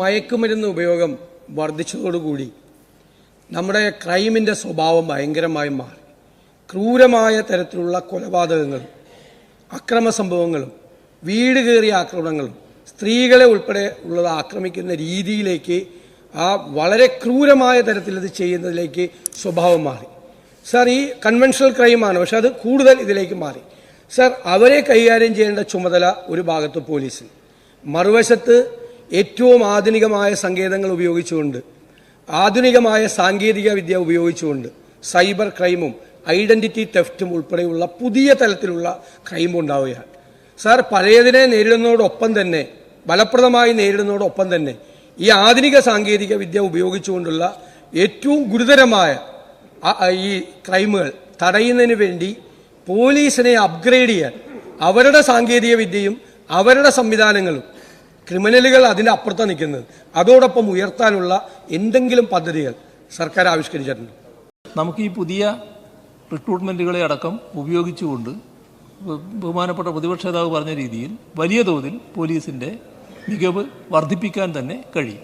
മയക്കുമരുന്ന് ഉപയോഗം വർദ്ധിച്ചതോടുകൂടി നമ്മുടെ ക്രൈമിന്റെ സ്വഭാവം ഭയങ്കരമായി മാറി. ക്രൂരമായ തരത്തിലുള്ള കൊലപാതകങ്ങളും അക്രമ സംഭവങ്ങളും വീട് കയറിയ ആക്രമണങ്ങളും സ്ത്രീകളെ ഉൾപ്പെടെ ഉള്ളത് ആക്രമിക്കുന്ന രീതിയിലേക്ക് ആ വളരെ ക്രൂരമായ തരത്തിലത് ചെയ്യുന്നതിലേക്ക് സ്വഭാവം മാറി. സാർ ഈ കൺവെൻഷണൽ ക്രൈമാണ് പക്ഷെ അത് കൂടുതൽ ഇതിലേക്ക് മാറി. സാർ അവരെ കൈകാര്യം ചെയ്യേണ്ട ചുമതല ഒരു ഭാഗത്ത് പോലീസിന് മറുവശത്ത് ഏറ്റവും ആധുനികമായ സങ്കേതങ്ങൾ ഉപയോഗിച്ചുകൊണ്ട് ആധുനികമായ സാങ്കേതിക വിദ്യ ഉപയോഗിച്ചുകൊണ്ട് സൈബർ ക്രൈമും ഐഡന്റിറ്റി തെഫ്റ്റും ഉൾപ്പെടെയുള്ള പുതിയ തലത്തിലുള്ള ക്രൈം ഉണ്ടാവുകയാണ്. സാർ പഴയതിനെ നേരിടുന്നതോടൊപ്പം തന്നെ ഫലപ്രദമായി നേരിടുന്നതോടൊപ്പം തന്നെ ഈ ആധുനിക സാങ്കേതിക വിദ്യ ഉപയോഗിച്ചുകൊണ്ടുള്ള ഏറ്റവും ഗുരുതരമായ ഈ ക്രൈമുകൾ തടയുന്നതിന് വേണ്ടി പോലീസിനെ അപ്ഗ്രേഡ് ചെയ്യാൻ അവരുടെ സാങ്കേതിക വിദ്യയും അവരുടെ സംവിധാനങ്ങളും ക്രിമിനലുകൾ അതിന്റെ അപ്പുറത്താണ് നിൽക്കുന്നത്. അതോടൊപ്പം ഉയർത്താനുള്ള എന്തെങ്കിലും പദ്ധതികൾ സർക്കാർ ആവിഷ്കരിച്ചിട്ടുണ്ട്. നമുക്ക് ഈ പുതിയ റിക്രൂട്ട്മെന്റുകളെ അടക്കം ഉപയോഗിച്ചുകൊണ്ട് ബഹുമാനപ്പെട്ട പ്രതിപക്ഷ നേതാവ് പറഞ്ഞ രീതിയിൽ വലിയ തോതിൽ പോലീസിന്റെ മികവ് വർദ്ധിപ്പിക്കാൻ തന്നെ കഴിയും.